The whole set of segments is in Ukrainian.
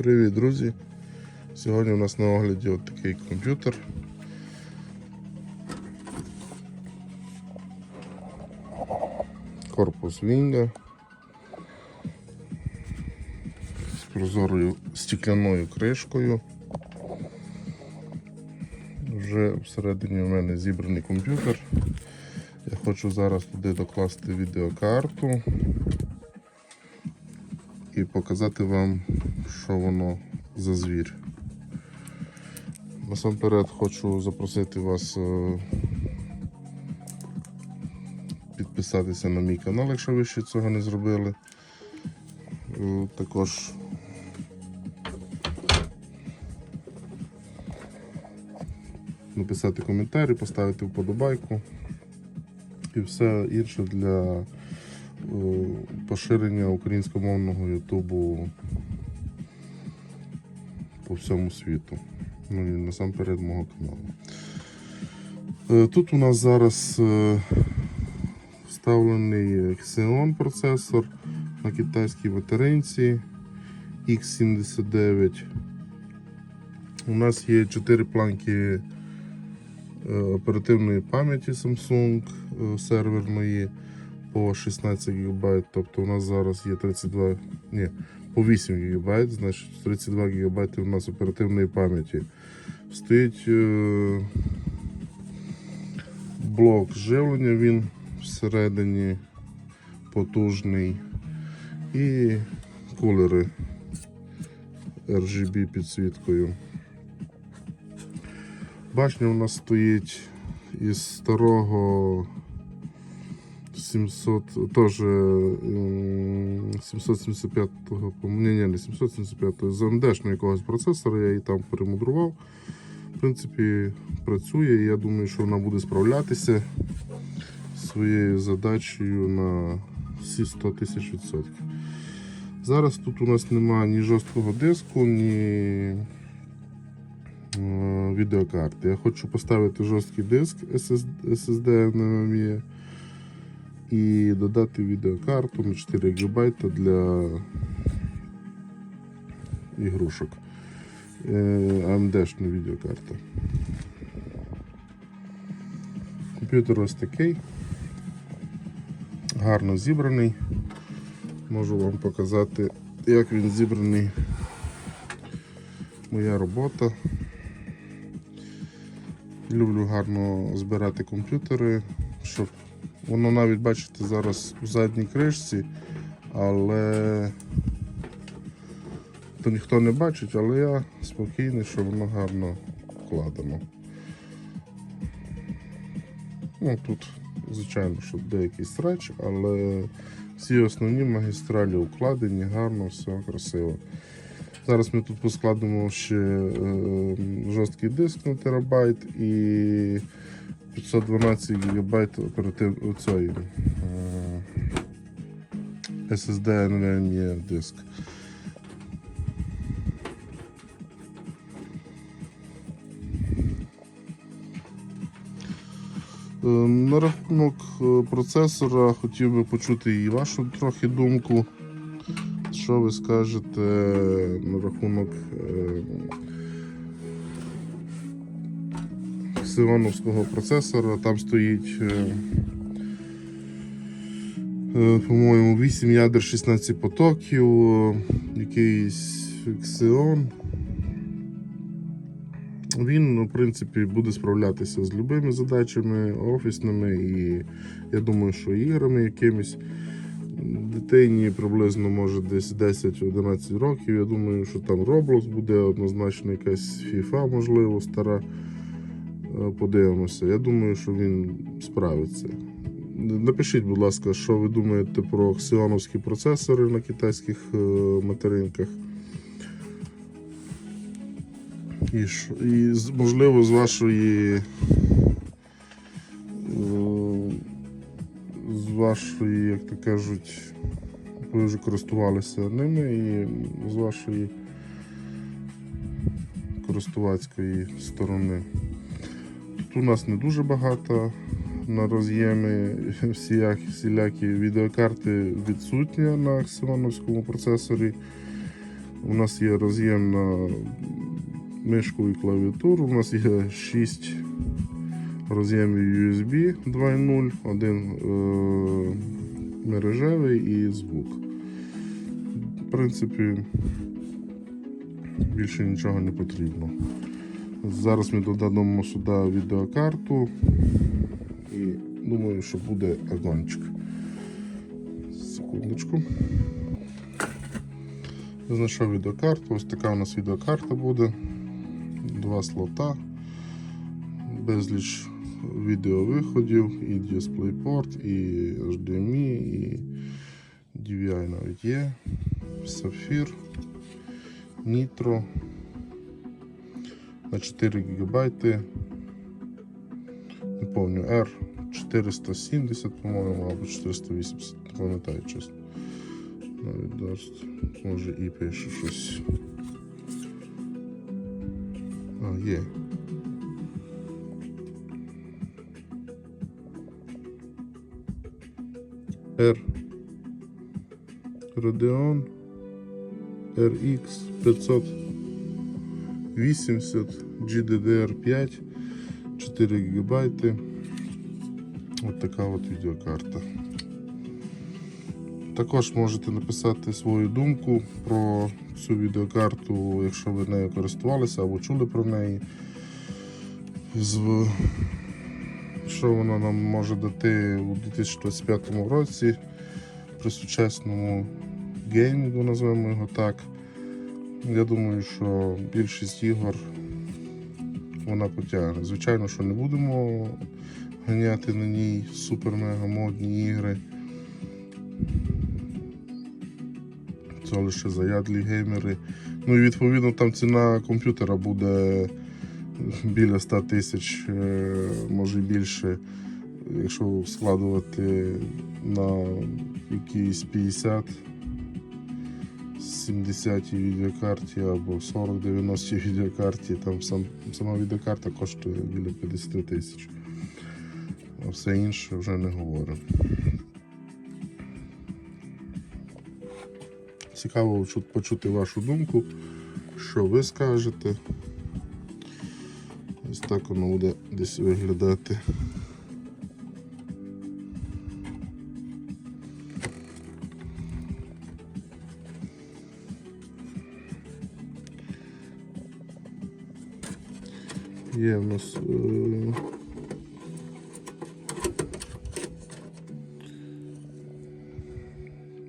Привіт, друзі! Сьогодні у нас на огляді от такий комп'ютер. Корпус Вінга з прозорою стекляною кришкою. Вже всередині у мене зібраний комп'ютер. Я хочу зараз туди докласти відеокарту і показати вам, що воно за звір. Насамперед хочу запросити вас е, підписатися на мій канал, якщо ви ще цього не зробили. Е, Також написати коментарі, поставити вподобайку і все інше для поширення українськомовного Ютубу по всьому світу. Ну і насамперед мого каналу. Е, Тут у нас зараз е, вставлений Xeon процесор на китайській материнці X79. У нас є 4 планки е, оперативної пам'яті Samsung серверної по 16 ГБ. Тобто у нас зараз є 32, ні, по 8 ГБ, значить 32 ГБ у нас оперативної пам'яті. Стоїть е, блок живлення, він всередині потужний. І кулери RGB підсвіткою. Башня у нас стоїть із старого 700, теж ем, 775-го, ні, не 775-го, з AMD-шного якогось процесора, я її там перемудрував. В принципі, працює і я думаю, що вона буде справлятися своєю задачею на всі 100 тисяч відсотків. Зараз тут у нас немає ні жорсткого диску, ні е, відеокарти. Я хочу поставити жорсткий диск SSD, NVMe і додати відеокарту на 4 ГБ для ігрушок. Е, AMD-шна відеокарта. Комп'ютер ось такий. Гарно зібраний. Можу вам показати, як він зібраний. Моя робота. Люблю гарно збирати комп'ютери, щоб воно навіть бачите зараз у задній кришці, але то ніхто не бачить, але я спокійний, що воно гарно вкладено. Ну, тут, звичайно, що деякий срач, але всі основні магістралі укладені, гарно, все красиво. Зараз ми тут поскладемо ще е, жорсткий диск на терабайт і 512 ГБ оператив цієї е, SSD NVMe диск. Е, На рахунок е, процесора хотів би почути і вашу трохи думку. Що ви скажете на рахунок е, Xeoновського процесора? Там стоїть, е, е, по-моєму, 8 ядер 16 потоків, якийсь Xeon. Він, ну, в принципі, буде справлятися з любими задачами офісними і я думаю, що іграми якимись. Дитині приблизно може десь 10-11 років. Я думаю, що там Roblox буде однозначно якась FIFA, можливо, стара. Е, Подивимося. Я думаю, що він справиться. Напишіть, будь ласка, що ви думаєте про ксіоновські процесори на китайських е, материнках. І, і можливо, з вашої. е, З вашої, як то кажуть, ви вже користувалися ними і з вашої користувацької сторони. Тут у нас не дуже багато на роз'єми всілякі, всілякі відеокарти відсутні на Xeoновському процесорі. У нас є роз'єм на мишку і клавіатуру. У нас є 6 роз'ємів USB 2.0, один е- мережевий і звук. В принципі, більше нічого не потрібно. Зараз ми додамо сюди відеокарту і думаю, що буде агончик. Секундочку. Знайшов відеокарту. Ось така у нас відеокарта буде. Два слота, безліч відеовиходів, і DisplayPort, і HDMI, і DVI навіть є, Sapphire, Nitro на 4 ГБ. Не помню, R 470, по-моєму, або 480, не пам'ятаю чесно. Навіть дасть, може і пише щось. А, є. R Radeon RX 580 GDDR5 4 ГБ. Ось така от відеокарта. Також можете написати свою думку про цю відеокарту, якщо ви нею користувалися або чули про неї. Що вона нам може дати у 2025 році при сучасному геймінгу, називаємо його так. Я думаю, що більшість ігор вона потягне. Звичайно, що не будемо ганяти на ній супер-мега модні ігри. Це лише заядлі геймери. Ну і відповідно там ціна комп'ютера буде біля 100 тисяч, е, може більше, якщо складувати на якісь 50 70 відеокарті або 40-90 відеокарті, там сам, сама відеокарта коштує біля 50 тисяч. А все інше вже не говоримо. Цікаво почути вашу думку, що ви скажете. Ось так воно буде десь виглядати. Є в нас. Е...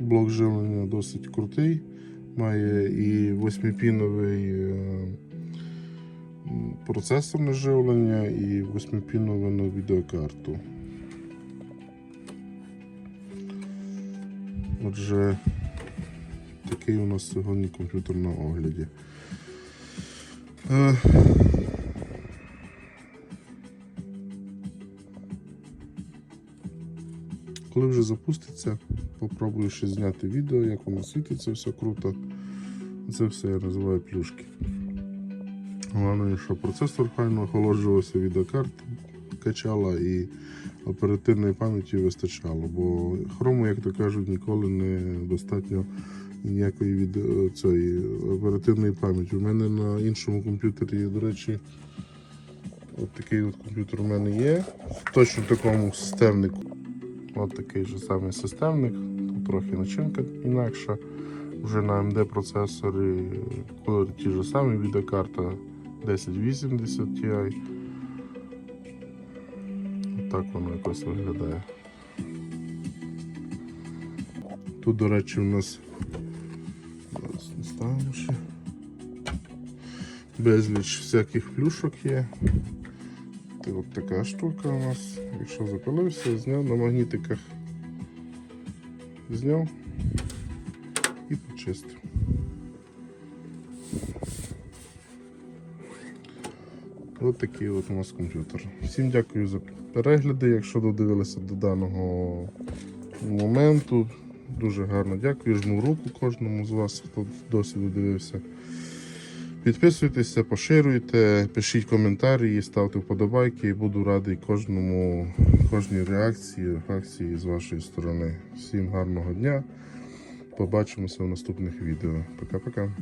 Блок живлення досить крутий. Має і восьмипіновий е, м, процесорне живлення і восьмипінову відеокарту. Отже, такий у нас сьогодні комп'ютер на огляді. Коли вже запуститься, попробую ще зняти відео, як воно світиться, все круто. Це все я називаю плюшки. Головне, що процесор файно охолоджувався, відеокарта качала і оперативної пам'яті вистачало, бо хрому, як то кажуть, ніколи не достатньо ніякої відео, цієї оперативної пам'яті. У мене на іншому комп'ютері, до речі, от такий от комп'ютер у мене є. Точно в такому системнику. От такий же самий системник, тут трохи начинка інакша. Вже на AMD процесорі кольори ті ж самі, відеокарта 1080 Ti. Так воно якось виглядає. Тут, до речі, у нас не ставимо ще. Безліч всяких плюшок є. Це от така штука у нас. Якщо запалився, зняв на магнітиках. Зняв і почистив. Ось такий от у нас комп'ютер. Всім дякую за перегляди. Якщо додивилися до даного моменту, дуже гарно дякую. Жму руку кожному з вас, хто досі додивився. Підписуйтеся, поширюйте, пишіть коментарі, ставте вподобайки. Буду радий кожному, кожній реакції, реакції з вашої сторони. Всім гарного дня. Побачимося в наступних відео. Пока-пока.